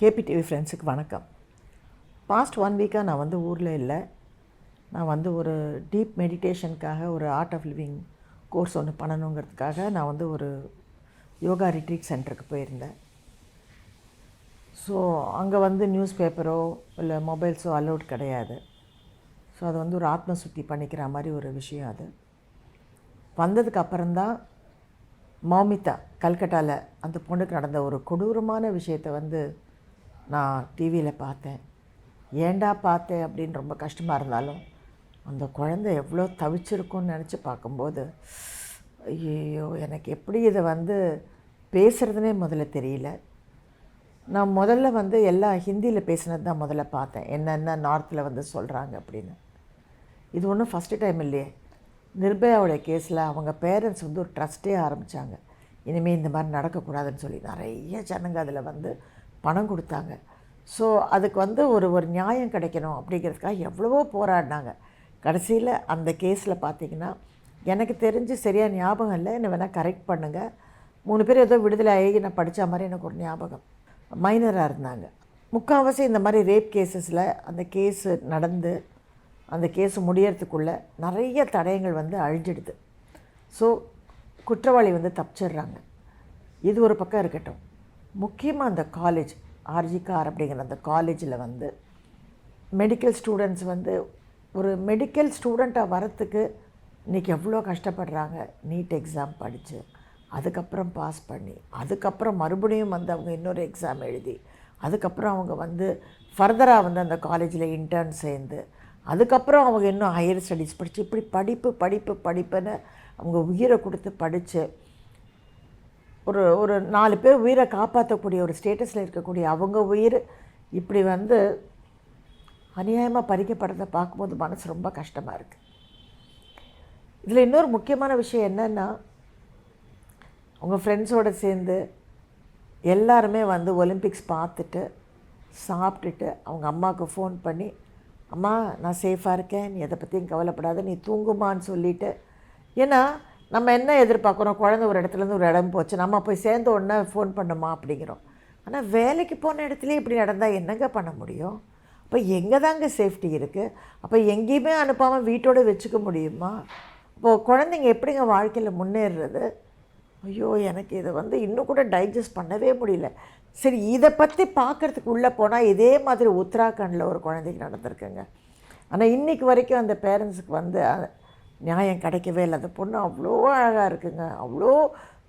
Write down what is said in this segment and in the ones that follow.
KPTV ஃப்ரெண்ட்ஸுக்கு வணக்கம். Past one வீக்காக நான் வந்து ஊரில் இல்லை. நான் வந்து ஒரு டீப் மெடிடேஷனுக்காக ஒரு ஆர்ட் ஆஃப் லிவிங் கோர்ஸ் ஒன்று பண்ணணுங்கிறதுக்காக நான் வந்து ஒரு யோகா ரிட்ரீட் சென்டருக்கு போயிருந்தேன். ஸோ அங்கே வந்து நியூஸ் பேப்பரோ இல்லை மொபைல்ஸோ அலௌட் கிடையாது. ஸோ அது வந்து ஒரு ஆத்ம சுத்தி பண்ணிக்கிற மாதிரி ஒரு விஷயம் அது. வந்ததுக்கு அப்புறம்தான் மௌமிதா கல்கட்டாவில் அந்த பொண்ணுக்கு நடந்த ஒரு கொடூரமான விஷயத்தை வந்து நான் டிவியில் பார்த்தேன். ஏண்டா பார்த்தேன் அப்படின்னு ரொம்ப கஷ்டமாக இருந்தாலும் அந்த குழந்தை எவ்வளோ தவிச்சிருக்கும்னு நினச்சி பார்க்கும்போது ஐயோ எனக்கு எப்படி இதை வந்து பேசுகிறதுனே முதல்ல தெரியல. நான் முதல்ல வந்து எல்லா ஹிந்தியில் பேசினது தான் முதல்ல பார்த்தேன். என்னென்ன நார்த்தில் வந்து சொல்கிறாங்க அப்படின்னு. இது ஒன்றும் ஃபஸ்ட்டு டைம் இல்லையே. நிர்பயாவுடைய கேஸில் அவங்க பேரண்ட்ஸ் வந்து ஒரு ட்ரஸ்ட்டே ஆரம்பித்தாங்க இனிமேல் இந்த மாதிரி நடக்கக்கூடாதுன்னு சொல்லி நிறைய ஜனங்க அதில் வந்து பணம் கொடுத்தாங்க. ஸோ அதுக்கு வந்து ஒரு ஒரு நியாயம் கிடைக்கணும் அப்படிங்கிறதுக்காக எவ்வளவோ போராடினாங்க. கடைசியில் அந்த கேஸில் பார்த்தீங்கன்னா எனக்கு தெரிஞ்சு சரியாக ஞாபகம் இல்லை. என்ன வேணால் கரெக்ட் பண்ணுங்கள் மூணு பேர் ஏதோ விடுதலை ஆகி நான் படித்த மாதிரி எனக்கு ஒரு ஞாபகம். மைனராக இருந்தாங்க. முக்கால்வாசி இந்த மாதிரி ரேப் கேஸஸில் அந்த கேஸு நடந்து அந்த கேஸ் முடியறதுக்குள்ளே நிறைய தடயங்கள் வந்து அழிஞ்சிடுது. ஸோ குற்றவாளி வந்து தப்பிச்சிடுறாங்க. இது ஒரு பக்கம் இருக்கட்டும். முக்கியமாக அந்த காலேஜ் ஆர்ஜிகார் அப்படிங்கிற அந்த காலேஜில் வந்து மெடிக்கல் ஸ்டூடெண்ட்ஸ் வந்து ஒரு மெடிக்கல் ஸ்டூடெண்ட்டாக வரத்துக்கு இன்றைக்கி எவ்வளோ கஷ்டப்படுறாங்க? நீட் எக்ஸாம் படித்து அதுக்கப்புறம் பாஸ் பண்ணி அதுக்கப்புறம் மறுபடியும் வந்து அவங்க இன்னொரு எக்ஸாம் எழுதி அதுக்கப்புறம் அவங்க வந்து ஃபர்தராக வந்து அந்த காலேஜில் இன்டர்ன் சேர்ந்து அதுக்கப்புறம் அவங்க இன்னும் ஹையர் ஸ்டடீஸ் படித்து இப்படி படிப்பு படிப்பு படிப்புன்னு அவங்க உயிரை கொடுத்து படித்து ஒரு ஒரு நாலு பேர் உயிரை காப்பாற்றக்கூடிய ஒரு ஸ்டேட்டஸில் இருக்கக்கூடிய அவங்க உயிர் இப்படி வந்து அநியாயமாக பறிக்கப்படுறதை பார்க்கும்போது மனசு ரொம்ப கஷ்டமாக இருக்குது இதில் இன்னொரு முக்கியமான விஷயம் என்னென்னா அவங்க ஃப்ரெண்ட்ஸோடு சேர்ந்து எல்லாருமே வந்து ஒலிம்பிக்ஸ் பார்த்துட்டு சாப்பிட்டுட்டு அவங்க அம்மாவுக்கு ஃபோன் பண்ணி அம்மா நான் சேஃபாக இருக்கேன் நீ எதை பற்றியும் கவலைப்படாத நீ தூங்குமான்னு சொல்லிவிட்டு ஏன்னா நம்ம என்ன எதிர்பார்க்குறோம்? குழந்தை ஒரு இடத்துலேருந்து ஒரு இடம் போச்சு. நம்ம போய் சேர்ந்த உடனே ஃபோன் பண்ணுமா அப்படிங்கிறோம். ஆனால் வேலைக்கு போன இடத்துல இப்படி நடந்தால் என்னங்க பண்ண முடியும்? அப்போ எங்கே தாங்க சேஃப்டி இருக்குது அப்போ எங்கேயுமே அனுப்பாமல் வீட்டோடு வச்சுக்க முடியுமா? இப்போது குழந்தைங்க எப்படிங்க வாழ்க்கையில் முன்னேறுறது ஐயோ எனக்கு இதை வந்து இன்னும் கூட டைஜஸ்ட் பண்ணவே முடியல. சரி இதை பற்றி பார்க்குறதுக்கு உள்ளே போனால் இதே மாதிரி உத்தராகண்டில் ஒரு குழந்தைக்கு நடந்திருக்குங்க. ஆனால் இன்றைக்கி வரைக்கும் அந்த பேரண்ட்ஸுக்கு வந்து நியாயம் கிடைக்கவே இல்லை. அந்த பொண்ணு அவ்வளோ அழகாக இருக்குங்க. அவ்வளோ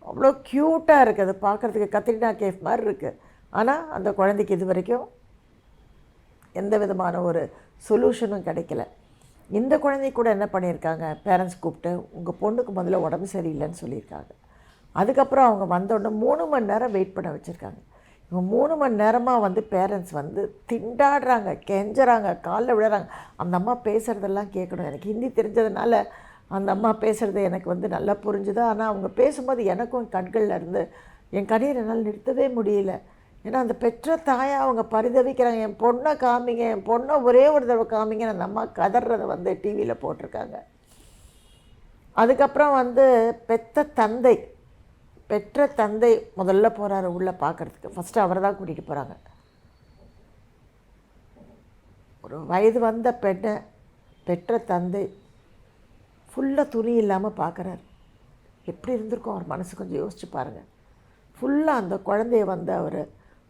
அவ்வளோ க்யூட்டாக இருக்குது அது பார்க்குறதுக்கு கத்திரினா கேஃப் மாதிரி இருக்குது ஆனால் அந்த குழந்தைக்கு இது வரைக்கும் எந்த விதமான ஒரு சொல்யூஷனும் கிடைக்கல. இந்த குழந்தை கூட என்ன பண்ணியிருக்காங்க? பேரண்ட்ஸ் கூப்பிட்டு உங்கள் பொண்ணுக்கு முதல்ல உடம்பு சரியில்லைன்னு சொல்லியிருக்காங்க. அதுக்கப்புறம் அவங்க வந்தோடனே மூணு மணி நேரம் வெயிட் பண்ண வச்சுருக்காங்க. இவங்க மூணு மணி நேரமாக வந்து பேரண்ட்ஸ் வந்து திண்டாடுறாங்க கெஞ்சுறாங்க காலில் விழுறாங்க. அந்த அம்மா பேசுகிறதெல்லாம் கேட்கணும். எனக்கு ஹிந்தி தெரிஞ்சதுனால அந்த அம்மா பேசுகிறது எனக்கு வந்து நல்லா புரிஞ்சுது. ஆனால் அவங்க பேசும்போது எனக்கும் கண்களில் இருந்து என் கண்ணீர் என்னால் நிறுத்தவே முடியல. ஏன்னா அந்த பெற்ற தாயை அவங்க பரிதவிக்கிறாங்க. என் பொண்ணை காமிங்க என் பொண்ணை ஒரே ஒரு தடவை காமிங்க. அந்த அம்மா கதறதை வந்து டிவியில் போட்டிருக்காங்க. அதுக்கப்புறம் வந்து பெத்த தந்தை பெற்ற தந்தை முதல்ல போகிறாரு உள்ளே பார்க்குறதுக்கு ஃபஸ்ட்டு அவரை தான் கூட்டிகிட்டு போகிறாங்க ஒரு வயது வந்த பெண்ணை பெற்ற தந்தை ஃபுல்லாக துணி இல்லாமல் பார்க்குறாரு எப்படி இருந்திருக்கும் அவர் மனசு? கொஞ்சம் யோசிச்சு பாருங்கள் ஃபுல்லாக அந்த குழந்தைய வந்து அவர்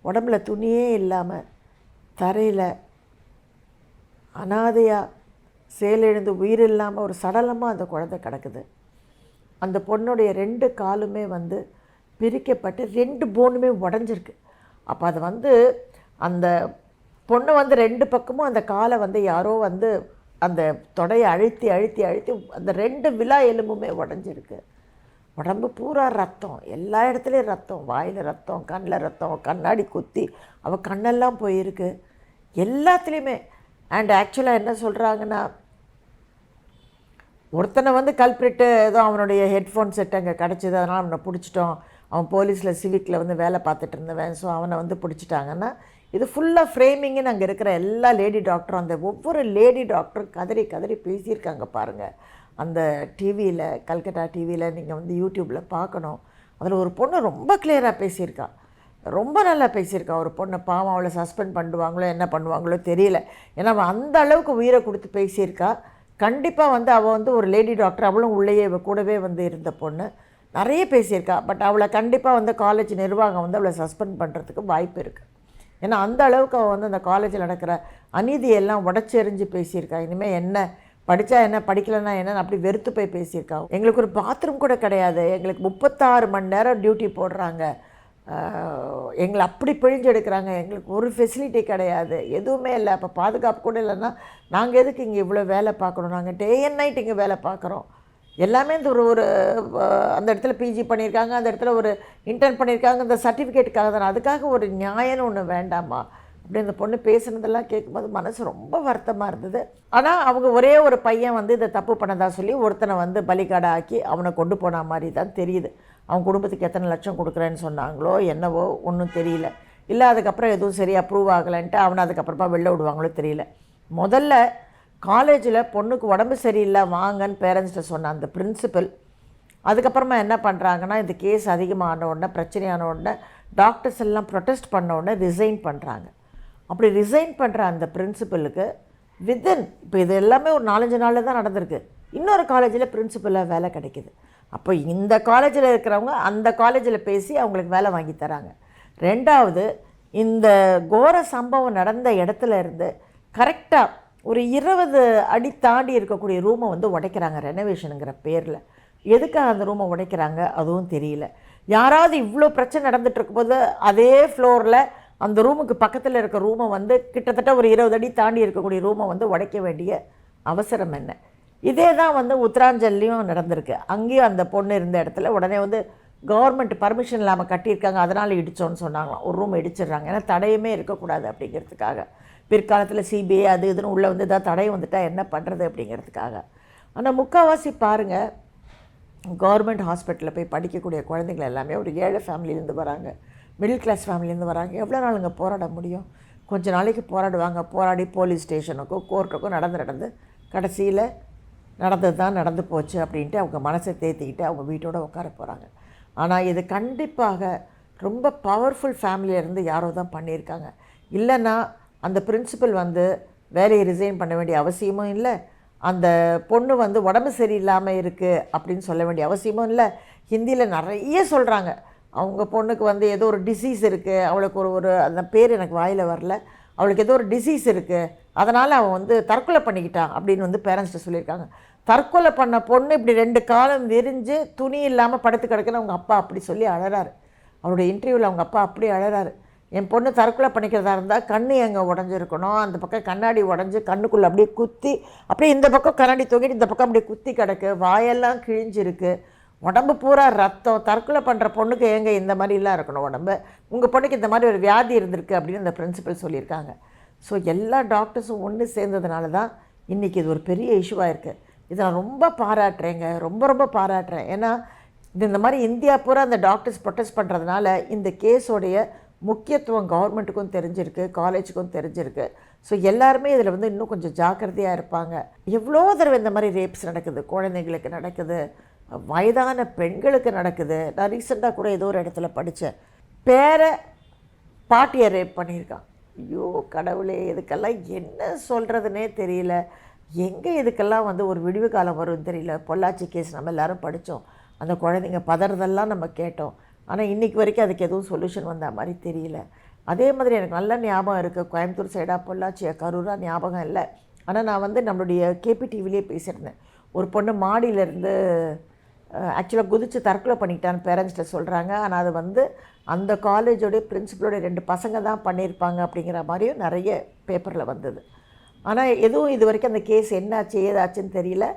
உடம்புல துணியே இல்லாமல் தரையில் அனாதையாக செயலிழந்து உயிர் இல்லாமல் ஒரு சடலமாக அந்த குழந்தை கிடக்குது. அந்த பொண்ணுடைய ரெண்டு காலுமே வந்து பிரிக்கப்பட்டு ரெண்டு போனுமே உடஞ்சிருக்கு. அப்போ அது வந்து அந்த பொண்ணு வந்து ரெண்டு பக்கமும் அந்த காலை வந்து யாரோ வந்து அந்த தொடையை அழுத்தி அழுத்தி அழுத்தி அந்த ரெண்டு விழா எலும்புமே உடஞ்சிருக்கு. உடம்பு பூரா ரத்தம். எல்லா இடத்துலையும் ரத்தம். வாயில் ரத்தம் கண்ணில் ரத்தம் கண்ணாடி குத்தி அவள் கண்ணெல்லாம் போயிருக்கு. எல்லாத்துலேயுமே. அண்ட் ஆக்சுவலாக என்ன சொல்கிறாங்கன்னா ஒருத்தனை வந்து கல்பிரிட்டு ஏதோ அவனுடைய ஹெட்ஃபோன் செட் அங்கே கிடச்சிது அதனால் அவனை பிடிச்சிட்டோம். அவன் போலீஸில் சிவிக்கில் வந்து வேலை பார்த்துட்டு இருந்தவன். ஸோ அவனை வந்து பிடிச்சிட்டாங்கன்னா இது ஃபுல்லாக ஃப்ரேமிங்குன்னு அங்கே இருக்கிற எல்லா லேடி டாக்டரும் அந்த ஒவ்வொரு லேடி டாக்டரும் கதறி கதறி பேசியிருக்காங்க பாருங்கள் அந்த டிவியில் கல்கட்டா டிவியில் நீங்கள் வந்து யூடியூப்பில் பார்க்கணும். அதில் ஒரு பொண்ணு ரொம்ப கிளியராக பேசியிருக்கா. ரொம்ப நல்லா பேசியிருக்கா. ஒரு பொண்ணை பாவம் அவளை சஸ்பெண்ட் பண்ணுவாங்களோ என்ன பண்ணுவாங்களோ தெரியல. ஏன்னா அவன் அந்த அளவுக்கு உயிரை கொடுத்து பேசியிருக்கா. கண்டிப்பாக வந்து அவள் வந்து ஒரு லேடி டாக்டர் அவளும் உள்ளேயே இவ கூடவே வந்து இருந்த பொண்ணு. நிறைய பேசியிருக்கா. பட் அவளை கண்டிப்பாக வந்து காலேஜ் நிர்வாகம் வந்து அவளை சஸ்பெண்ட் பண்ணுறதுக்கு வாய்ப்பு இருக்குது ஏன்னா அந்த அளவுக்கு அவள் வந்து அந்த காலேஜில் நடக்கிற அநீதியெல்லாம் உடச்செறிஞ்சு பேசியிருக்கா. இனிமேல் என்ன படித்தா என்ன படிக்கலைன்னா என்னன்னு அப்படி வெறுத்து போய் பேசியிருக்கா. எங்களுக்கு ஒரு பாத்ரூம் கூட கிடையாது. எங்களுக்கு முப்பத்தாறு மணி நேரம் டியூட்டி போடுறாங்க. எங்களை அப்படி பிழிஞ்சு எடுக்கிறாங்க எங்களுக்கு ஒரு ஃபெசிலிட்டி கிடையாது. எதுவுமே இல்லை. அப்போ பாதுகாப்பு கூட இல்லைன்னா நாங்கள் எதுக்கு இங்கே இவ்வளோ வேலை பார்க்கணும்? நாங்கள் டே அண்ட் நைட் இங்கே வேலை பார்க்குறோம். எல்லாமே இந்த ஒரு ஒரு அந்த இடத்துல பிஜி பண்ணியிருக்காங்க. அந்த இடத்துல ஒரு இன்டர்ன் பண்ணியிருக்காங்க. இந்த சர்டிஃபிகேட்டுக்காக தானே. அதுக்காக ஒரு நியாயம்னு ஒன்று வேண்டாமா? அப்படி அந்த பொண்ணு பேசுனதெல்லாம் கேட்கும்போது மனசு ரொம்ப வருத்தமாக இருந்தது. ஆனால் அவங்க ஒரே ஒரு பையன் வந்து இதை தப்பு பண்ணதா சொல்லி ஒருத்தனை வந்து பலிகாடை ஆக்கி அவனை கொண்டு போன மாதிரி தான் தெரியுது. அவன் குடும்பத்துக்கு எத்தனை லட்சம் கொடுக்குறேன்னு சொன்னாங்களோ என்னவோ ஒன்றும் தெரியல. இல்லை அதுக்கப்புறம் எதுவும் சரியாக அப்ரூவ் ஆகலைன்ட்டு அவனை அதுக்கப்புறமா வெளில விடுவாங்களோ தெரியல. முதல்ல காலேஜில் பொண்ணுக்கு உடம்பு சரியில்லை வாங்கன்னு பேரண்ட்ஸ்கிட்ட சொன்ன அந்த பிரின்சிபல் அதுக்கப்புறமா என்ன பண்ணுறாங்கன்னா இந்த கேஸ் அதிகமான உடனே பிரச்சனையான உடனே டாக்டர்ஸ் எல்லாம் ப்ரொட்டஸ்ட் பண்ண உடனே ரிசைன் பண்ணுறாங்க அப்படி ரிசைன் பண்ணுற அந்த பிரின்சிபலுக்கு வித்தின் இப்போ இது எல்லாமே ஒரு நாலஞ்சு நாளில் தான் நடந்திருக்கு. இன்னொரு காலேஜில் பிரின்சிபலாக வேலை கிடைக்குது. அப்போ இந்த காலேஜில் இருக்கிறவங்க அந்த காலேஜில் பேசி அவங்களுக்கு வேலை வாங்கி தராங்க. ரெண்டாவது இந்த கோர சம்பவம் நடந்த இடத்துல இருந்து கரெக்டாக ஒரு இருபது அடி தாண்டி இருக்கக்கூடிய ரூமை வந்து உடைக்கிறாங்க ரெனோவேஷனுங்கிற பேரில். எதுக்காக அந்த ரூமை உடைக்கிறாங்க? அதுவும் தெரியல. யாராவது இவ்வளோ பிரச்சனை நடந்துகிட்டு இருக்கும்போது அதே ஃப்ளோரில் அந்த ரூமுக்கு பக்கத்தில் இருக்க ரூமை வந்து கிட்டத்தட்ட ஒரு இருபது அடி தாண்டி இருக்கக்கூடிய ரூமை வந்து உடைக்க வேண்டிய அவசரம் என்ன? இதே தான் வந்து உத்தராஞ்சல்லையும் நடந்திருக்கு. அங்கேயும் அந்த பொண்ணு இருந்த இடத்துல உடனே வந்து கவர்மெண்ட் பர்மிஷன் இல்லாமல் கட்டியிருக்காங்க அதனால் இடித்தோன்னு சொன்னாங்களாம். ஒரு ரூம் இடிச்சிடுறாங்க. ஏன்னா தடையுமே இருக்கக்கூடாது அப்படிங்கிறதுக்காக. பிற்காலத்தில் சிபிஐ அது இதுன்னு உள்ளே வந்து தான் தடை வந்துட்டால் என்ன பண்ணுறது அப்படிங்கிறதுக்காக. ஆனால் முக்கால்வாசி பாருங்கள் கவர்மெண்ட் ஹாஸ்பிட்டலில் போய் படிக்கக்கூடிய குழந்தைகள் எல்லாமே ஒரு ஏழை ஃபேமிலியிலேருந்து வராங்க. மிடில் கிளாஸ் ஃபேமிலியிலேருந்து வராங்க. எவ்வளோ நாளுங்க போராட முடியும்? கொஞ்ச நாளைக்கு போராடுவாங்க. போராடி போலீஸ் ஸ்டேஷனுக்கும் கோர்ட்டுக்கும் நடந்து நடந்து கடைசியில் நடந்தது தான் நடந்து போச்சு அப்படின்ட்டு அவங்க மனசை தேத்திக்கிட்டு அவங்க வீட்டோட உட்கார போகிறாங்க ஆனால் இது கண்டிப்பாக ரொம்ப பவர்ஃபுல் ஃபேமிலியிலேருந்து யாரோ தான் பண்ணியிருக்காங்க. இல்லைன்னா அந்த பிரின்சிபல் வந்து வேலையை ரிசைன் பண்ண வேண்டிய அவசியமும் இல்லை. அந்த பொண்ணு வந்து உடம்பு சரியில்லாமல் இருக்குது அப்படின்னு சொல்ல வேண்டிய அவசியமும் இல்லை. ஹிந்தியில் நிறைய சொல்கிறாங்க அவங்க பொண்ணுக்கு வந்து ஏதோ ஒரு டிசீஸ் இருக்குது அவளுக்கு ஒரு ஒரு அந்த பேர் எனக்கு வாயில் வரல. அவளுக்கு ஏதோ ஒரு டிசீஸ் இருக்குது அதனால் அவன் வந்து தற்கொலை பண்ணிக்கிட்டான் அப்படின்னு வந்து பேரண்ட்ஸ்ட்டு சொல்லியிருக்காங்க. தற்கொலை பண்ண பொண்ணு இப்படி ரெண்டு காலம் விரிஞ்சு துணி இல்லாமல் படுத்து கிடக்குன்னு அவங்க அப்பா அப்படி சொல்லி அழறாரு. அவருடைய இன்டர்வியூவில் அவங்க அப்பா அப்படி அழறாரு. என் பொண்ணு தற்கொலை பண்ணிக்கிறதா இருந்தால் கண் எங்கே உடஞ்சிருக்கணும்? அந்த பக்கம் கண்ணாடி உடஞ்சி கண்ணுக்குள்ளே அப்படியே குத்தி அப்படியே இந்த பக்கம் கண்ணாடி தூங்கிட்டு இந்த பக்கம் அப்படியே குத்தி கிடக்கு. வாயெல்லாம் கிழிஞ்சிருக்கு. உடம்பு பூரா ரத்தம் தற்கொலை பண்ணுற பொண்ணுக்கு ஏங்க இந்த மாதிரிலாம் இருக்கணும்? உடம்பு உங்கள் பொண்ணுக்கு இந்த மாதிரி ஒரு வியாதி இருந்திருக்கு அப்படின்னு அந்த பிரின்சிபல் சொல்லியிருக்காங்க. ஸோ எல்லா டாக்டர்ஸும் ஒன்று சேர்ந்ததுனால தான் இன்றைக்கி இது ஒரு பெரிய இஷ்யூவாக இருக்குது இதை நான் ரொம்ப பாராட்டுறேங்க. ரொம்ப ரொம்ப பாராட்டுறேன். ஏன்னா இது இந்த மாதிரி இந்தியா பூரா அந்த டாக்டர்ஸ் ப்ரொட்டஸ்ட் பண்ணுறதுனால இந்த கேஸோடைய முக்கியத்துவம் கவர்மெண்ட்டுக்கும் தெரிஞ்சிருக்கு காலேஜுக்கும் தெரிஞ்சிருக்கு. ஸோ எல்லாருமே இதில் வந்து இன்னும் கொஞ்சம் ஜாக்கிரதையாக இருப்பாங்க. எவ்வளோ தடவை இந்த மாதிரி ரேப்ஸ் நடக்குது? குழந்தைங்களுக்கு நடக்குது? வயதான பெண்களுக்கு நடக்குது. நான் ரீசெண்டாக கூட ஏதோ ஒரு இடத்துல படித்தேன் பேரை பாட்டியை ரேப் பண்ணியிருக்கான். ஐயோ கடவுளே இதுக்கெல்லாம் என்ன சொல்கிறதுனே தெரியல. எங்கே இதுக்கெல்லாம் வந்து ஒரு விடிவு காலம் வரும்னு தெரியல. பொள்ளாச்சி கேஸ் நம்ம எல்லாரும் படித்தோம் அந்த குழந்தைங்க பதறதெல்லாம் நம்ம கேட்டோம். ஆனால் இன்றைக்கி வரைக்கும் அதுக்கு எதுவும் சொல்யூஷன் வந்த மாதிரி தெரியல. அதே மாதிரி எனக்கு நல்ல ஞாபகம் இருக்குது கோயம்புத்தூர் சைடாக பொள்ளாச்சியா கரூராக ஞாபகம் இல்லை. ஆனால் நான் வந்து நம்மளுடைய கேபி டிவிலே பேசியிருந்தேன். ஒரு பொண்ணு மாடியிலேருந்து ஆக்சுவலாக குதித்து தற்கொலை பண்ணிக்கிட்டான்னு பேரண்ட்ஸில் சொல்கிறாங்க ஆனால் அது வந்து அந்த காலேஜோடைய பிரின்சிபலோடைய ரெண்டு பசங்க தான் பண்ணியிருப்பாங்க அப்படிங்கிற மாதிரியும் நிறைய பேப்பரில் வந்தது. ஆனால் எதுவும் இது வரைக்கும் அந்த கேஸ் என்னாச்சு ஏதாச்சுன்னு தெரியல.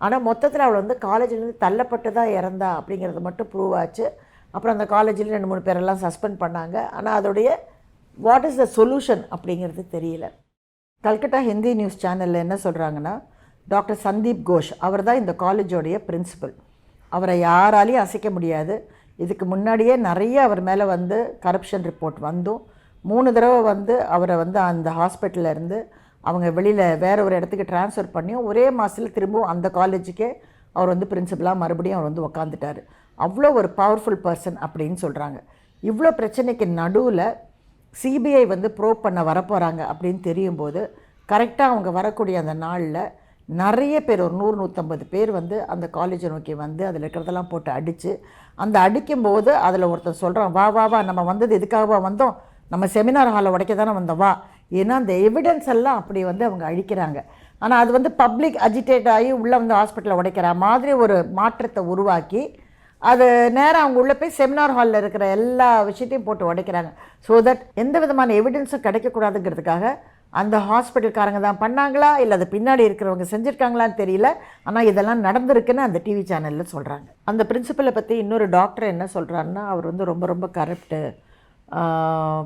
ஆனால் மொத்தத்தில் அவள் வந்து காலேஜ்லேருந்து தள்ளப்பட்டு தான் இறந்தா அப்படிங்கிறது மட்டும் ப்ரூவ் ஆச்சு. அப்புறம் அந்த காலேஜில் ரெண்டு மூணு பேரெல்லாம் சஸ்பெண்ட் பண்ணாங்க. ஆனால் அதோடைய வாட் இஸ் த சொல்யூஷன் அப்படிங்கிறது தெரியல. கல்கட்டா ஹிந்தி நியூஸ் சேனலில் என்ன சொல்கிறாங்கன்னா டாக்டர் சந்தீப் கோஷ் அவர் தான் இந்த காலேஜோடைய பிரின்சிபல் அவரை யாராலையும் அசைக்க முடியாது. இதுக்கு முன்னாடியே நிறைய அவர் மேலே வந்து கரப்ஷன் ரிப்போர்ட் வந்தும். மூணு தடவை வந்து அவரை வந்து அந்த ஹாஸ்பிட்டலில் இருந்து அவங்க வெளியில் வேற ஒரு இடத்துக்கு ட்ரான்ஸ்ஃபர் பண்ணியும் ஒரே மாதத்தில் திரும்பவும் அந்த காலேஜுக்கே அவர் வந்து பிரின்சிபலாக மறுபடியும் அவர் வந்து உக்காந்துட்டார். அவ்வளோ ஒரு பவர்ஃபுல் பர்சன் அப்படின்னு சொல்கிறாங்க இவ்வளோ பிரச்சனைக்கு நடுவில் சிபிஐ வந்து ப்ரோவ் பண்ண வரப்போகிறாங்க அப்படின்னு தெரியும் போது கரெக்டாக அவங்க வரக்கூடிய அந்த நாளில் நிறைய பேர் ஒரு நூறு நூற்றம்பது பேர் வந்து அந்த காலேஜை நோக்கி வந்து அதில் இருக்கிறதெல்லாம் போட்டு அடித்து அந்த அடிக்கும்போது அதில் ஒருத்தர் சொல்கிறான் வா வா வா நம்ம வந்தது எதுக்காகவா வந்தோம்? நம்ம செமினார் ஹாலை உடைக்க தானே வந்தோம் வா. ஏன்னா அந்த எவிடன்ஸ் எல்லாம் அப்படி வந்து அவங்க அழிக்கிறாங்க. ஆனால் அது வந்து பப்ளிக் அஜிடேட் ஆகி உள்ளே வந்து ஹாஸ்பிட்டலில் உடைக்கிற மாதிரி ஒரு மாற்றத்தை உருவாக்கி அது நேராக அவங்க உள்ளே போய் செமினார் ஹாலில் இருக்கிற எல்லா விஷயத்தையும் போட்டு உடைக்கிறாங்க. ஸோ தட் எந்த விதமான எவிடன்ஸும் கிடைக்கக்கூடாதுங்கிறதுக்காக அந்த ஹாஸ்பிட்டல்காரங்க தான் பண்ணாங்களா? இல்லை அது பின்னாடி இருக்கிறவங்க செஞ்சுருக்காங்களான்னு தெரியல. ஆனால் இதெல்லாம் நடந்திருக்குன்னு அந்த டிவி சேனலில் சொல்கிறாங்க அந்த பிரின்சிபலை பற்றி இன்னொரு டாக்டர் என்ன சொல்கிறாருன்னா அவர் வந்து ரொம்ப ரொம்ப கரெக்டு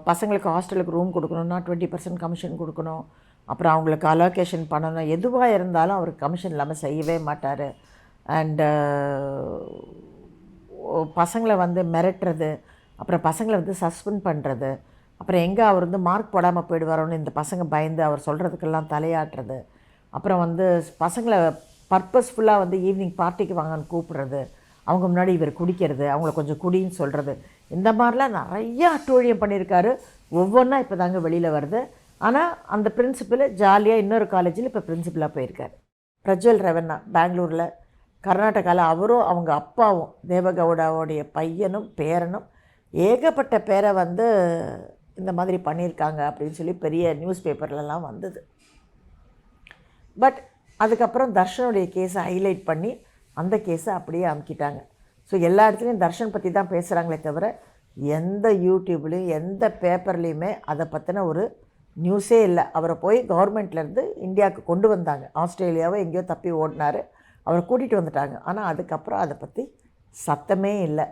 பசங்களுக்கு ஹாஸ்டலுக்கு ரூம் கொடுக்கணும்னா டுவெண்ட்டி பர்சன்ட் கமிஷன் கொடுக்கணும். அப்புறம் அவங்களுக்கு அலோகேஷன் பண்ணணும். எதுவாக இருந்தாலும் அவர் கமிஷன் இல்லாமல் செய்யவே மாட்டார். அண்டு பசங்களை வந்து மிரட்டுறது அப்புறம் பசங்களை வந்து சஸ்பெண்ட் பண்ணுறது அப்புறம் எங்கே அவர் வந்து மார்க் போடாமல் போயிடுவாரோன்னு இந்த பசங்க பயந்து அவர் சொல்கிறதுக்கெல்லாம் தலையாட்டுறது. அப்புறம் வந்து பசங்களை பர்பஸ்ஃபுல்லாக வந்து ஈவினிங் பார்ட்டிக்கு வாங்கன்னு கூப்பிடுறது. அவங்க முன்னாடி இவர் குடிக்கிறது அவங்கள கொஞ்சம் குடின்னு சொல்கிறது இந்த மாதிரிலாம் நிறையா அட்டூழியம் பண்ணியிருக்காரு. ஒவ்வொன்றா இப்போ தாங்க வெளியில் வருது. ஆனால் அந்த பிரின்சிபல் ஜாலியாக இன்னொரு காலேஜில் இப்போ பிரின்சிபலாக போயிருக்கார். பிரஜ்வல் ரெவண்ணா பெங்களூரில். கர்நாடகாவில் அவரும் அவங்க அப்பாவும் தேவகவுடாவுடைய பையனும் பேரனும் ஏகப்பட்ட பேரை வந்து இந்த மாதிரி பண்ணியிருக்காங்க அப்படின்னு சொல்லி பெரிய நியூஸ் பேப்பர்லலாம் வந்தது. பட் அதுக்கப்புறம் தர்ஷனுடைய கேஸை ஹைலைட் பண்ணி அந்த கேஸை அப்படியே அமுக்கிட்டாங்க. ஸோ எல்லா இடத்துலையும் தர்ஷன் பற்றி தான் பேசுகிறாங்களே தவிர எந்த யூடியூப்லேயும் எந்த பேப்பர்லேயுமே அதை பற்றின ஒரு நியூஸே இல்லை. அவரை போய் கவர்மெண்ட்லேருந்து இந்தியாவுக்கு கொண்டு வந்தாங்க. ஆஸ்திரேலியாவை எங்கேயோ தப்பி ஓடினார். அவரை கூட்டிகிட்டு வந்துட்டாங்க. ஆனால் அதுக்கப்புறம் அதை பற்றி சத்தமே இல்லை.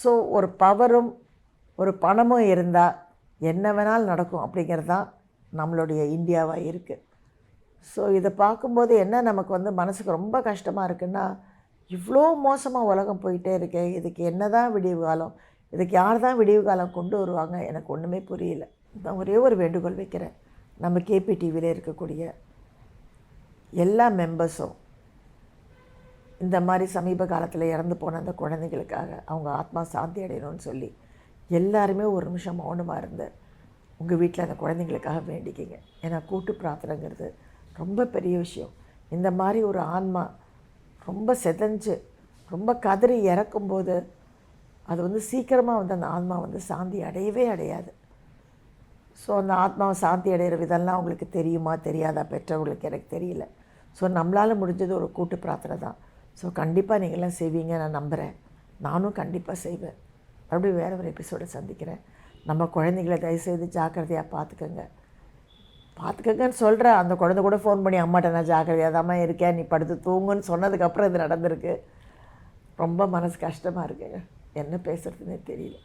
ஸோ ஒரு பவரும் ஒரு பணமும் இருந்தால் என்ன வேணாலும் நடக்கும் அப்படிங்கிறது தான் நம்மளுடைய இந்தியாவாக இருக்குது ஸோ இதை பார்க்கும்போது என்ன நமக்கு வந்து மனசுக்கு ரொம்ப கஷ்டமாக இருக்குன்னா இவ்வளோ மோசமாக உலகம் போயிட்டே இருக்கே இதுக்கு என்ன தான் விடிவு காலம் இதுக்கு யார் தான் விடிவு காலம் கொண்டு வருவாங்க எனக்கு ஒன்றுமே புரியல. நான் ஒரே ஒரு வேண்டுகோள் வைக்கிறேன். நம்ம கேபி டிவியில் இருக்கக்கூடிய எல்லா மெம்பர்ஸும் இந்த மாதிரி சமீப காலத்தில் இறந்து போன அந்த குழந்தைங்களுக்காக அவங்க ஆத்மா சாந்தி அடையணும்னு சொல்லி எல்லாருமே ஒரு நிமிஷம் மௌனமாக இருந்து உங்கள் வீட்டில் அந்த குழந்தைங்களுக்காக வேண்டிக்கிங்க. ஏன்னா கூட்டு பிரார்த்தனைங்கிறது ரொம்ப பெரிய விஷயம். இந்த மாதிரி ஒரு ஆன்மா ரொம்ப செதஞ்சு ரொம்ப கதறி இறக்கும்போது அது வந்து சீக்கிரமாக வந்து அந்த ஆன்மா வந்து சாந்தி அடையவே அடையாது. ஸோ அந்த ஆத்மாவை சாந்தி அடைகிற விதம்லாம் அவங்களுக்கு தெரியுமா தெரியாதா? பெற்றவங்களுக்கு எனக்கு தெரியல. ஸோ நம்மளால் முடிஞ்சது ஒரு கூட்டு பிரார்த்தனை தான். ஸோ கண்டிப்பாக நீங்களாம் செய்வீங்க நான் நம்புகிறேன் நானும் கண்டிப்பாக செய்வேன். மறுபடியும் வேறு ஒரு எபிசோடை சந்திக்கிறேன். நம்ம குழந்தைங்கள தயவுசெய்து ஜாக்கிரதையாக பார்த்துக்கோங்க பார்த்துக்கங்கன்னு சொல்கிறேன் அந்த குழந்தை கூட ஃபோன் பண்ணி அம்மாட்ட நான் ஜாக்கிரதையாக தான் இருக்கேன். நீ படுத்து தூங்குன்னு சொன்னதுக்கப்புறம் இது நடந்திருக்கு. ரொம்ப மனசு கஷ்டமாக இருக்குங்க. என்ன பேசுகிறதுனே தெரியல.